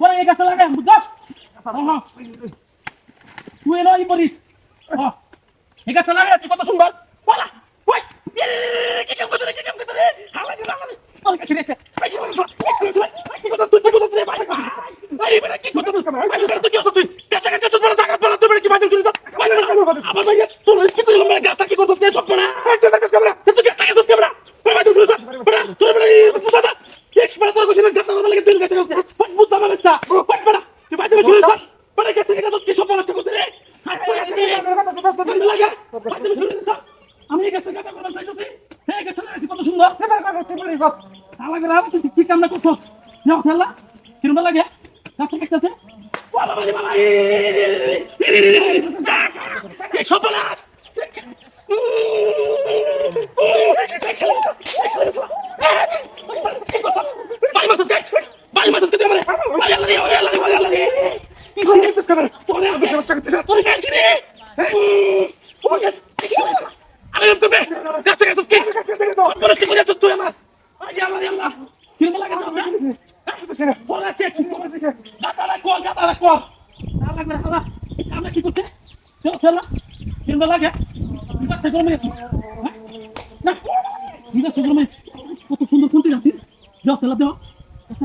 তুই এই হ্যাঁ এই পরিস হ্যাঁ এই কত সুন্দর বলা ওই কি কাম করতে কি কাম করতে রে হালা কি হালা তোর কাছে রেছে এই শুন শুন এই শুন শুন কি কথা তুই কি কথা রে ভাই বেটা কি কথা তুই ভাই বেটা তুই কি আছিস কাছে কাছে তুই বড় জায়গা বড় তুই কি ভাই শুনি তো আমার ভাই তোর কি তুই আমার গাছটা কি করছিস সব না তুই গাছটা কি করছিস বেটা ভাই তুই শুনিস বেটা তোর বেটা পুতাটা এস বেটা তোর কাছে গাছটা আমার লাগে তুই গাছটা ফাট বুঝতা আমার বাচ্চা ফাট বেটা তুই ভাই তুই শুনিস বেটা গাছটা কি করছিস কি সব নষ্ট করছিস রে হাই তুই আছিস লাগা ভাই তুই শুনিস আমি এই গাছটা গাছটা করতে চাইছি হ্যাঁ গাছটা লাগাইছি কত সুন্দর আলাদা রাম তুই কি কামনা করছ যাও খেলা কিরম লাগে কাছে কাছে ওয়ালা বালি বালা এই সব না বাড়ি মাসুস গাইছ বাড়ি মাসুস কে আমারে বাড়ি আল্লাহ রে আল্লাহ রে আল্লাহ রে তোরে আবে তোরে গাইছ রে আরে এম করবে কাছে আমার কি করছে চল চল লাগে না কত সুন্দর ফুলতে যাচ্ছি যাও চলা দাও একটা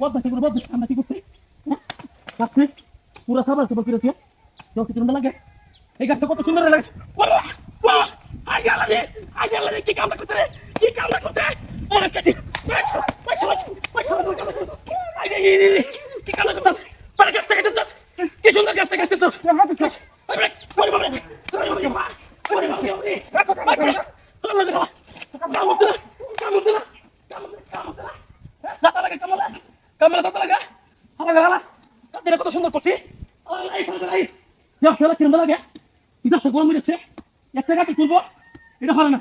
কিছে কিছে কিছে কিছে কিছে। চিন্তা করো বদ্ধ আমরা কি করছি? গাছে পুরো খাবার তো বকিরে দেও থেকে না লাগে। এই গাছটা কত সুন্দর লাগছে। বাবা বাবা আই গেলা রে আই গেলা রে? কি কামটা করতে রে কি কামটা করতে অনেক কাছে কি কামটা করতে পারে গাছটা কেটে চাস কি সুন্দর গাছটা কেটে চাস কত সুন্দর করছি। যাও, খেলা কিরম লাগে? ইদাসটা গরম হয়ে যাচ্ছে। একটা গাছে করব এটা ভালো না।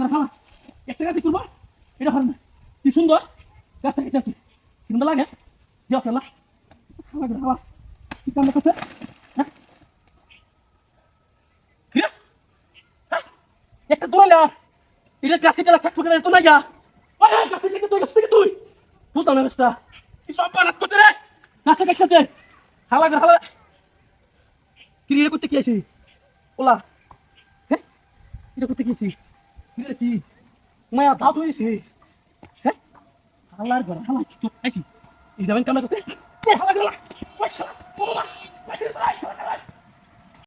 না ভালো একটা গাছে করব এটা ভালো না। কি সুন্দর। গাছটা আছে কিরম লাগে? খেলা। ভালো করে ভালো কি কাম করছে? হ্যাঁ? হ্যাঁ? একটা দৌড়াই না এটা গাছ কেটে রাখা তো যা গাছ তুই, গাছ থেকে তুই। বুঝতাম কি রে? হালা হালা। করতে কি আছি? ওলা। হ্যাঁ? এটা করতে গেছি এটা কি? মায়া দাঁত হয়েছে হ্যাঁ? হালার ঘর হালা। আইছি। এই যাবেন কামনা করতে হালা ওলা